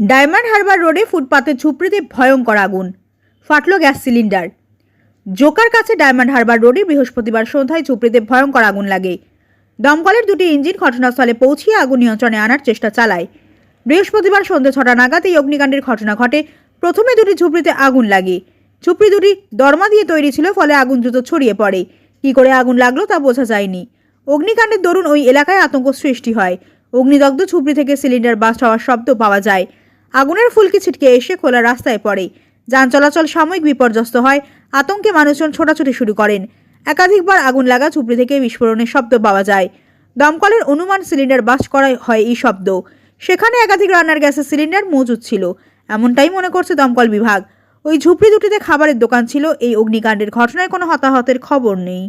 Diamond Harbour রোডে ফুটপাতে ঝুপড়িতে ভয়ঙ্কর আগুন। ফাটল গ্যাস সিলিন্ডার। জোকার কাছে ডায়মন্ড হারবার রোডে বৃহস্পতিবার সন্ধ্যায় ঝুপড়িতে ভয়ঙ্কর আগুন লাগে। দমকলের দুটি ইঞ্জিন ঘটনাস্থলে পৌঁছিয়ে আগুন নিয়ন্ত্রণে আনার চেষ্টা চালায়। বৃহস্পতিবার সন্ধ্যে ছটা নাগাদ এই অগ্নিকাণ্ডের ঘটনা ঘটে। প্রথমে দুটি ঝুপড়িতে আগুন লাগে। ঝুপড়ি দুটি দরমা দিয়ে তৈরি ছিল, ফলে আগুন দ্রুত ছড়িয়ে পড়ে। কী করে আগুন লাগল তা বোঝা যায়নি। অগ্নিকাণ্ডের দরুন ওই এলাকায় আতঙ্ক সৃষ্টি হয়। অগ্নিদগ্ধ ঝুপড়ি থেকে সিলিন্ডার বাস্ট হওয়ার শব্দ পাওয়া যায়। আগুনের ফুলকি ছিটকে এসে খোলা রাস্তায় পড়ে। যান চলাচল সাময়িক বিপর্যস্ত হয়, আতঙ্কে মানুষজন ছোটাছুটি শুরু করেন। একাধিকবার আগুন লাগা ঝুপড়ি থেকে বিস্ফোরণের শব্দ পাওয়া যায়। দমকলের অনুমান সিলিন্ডার বাস করা হয় এই শব্দ। সেখানে একাধিক রান্নার গ্যাসের সিলিন্ডার মজুদ ছিল। এমনটাই মনে করছে দমকল বিভাগ। ওই ঝুপড়ি দুটিতে খাবারের দোকান ছিল, এই অগ্নিকাণ্ডের ঘটনায় কোনো হতাহতের খবর নেই।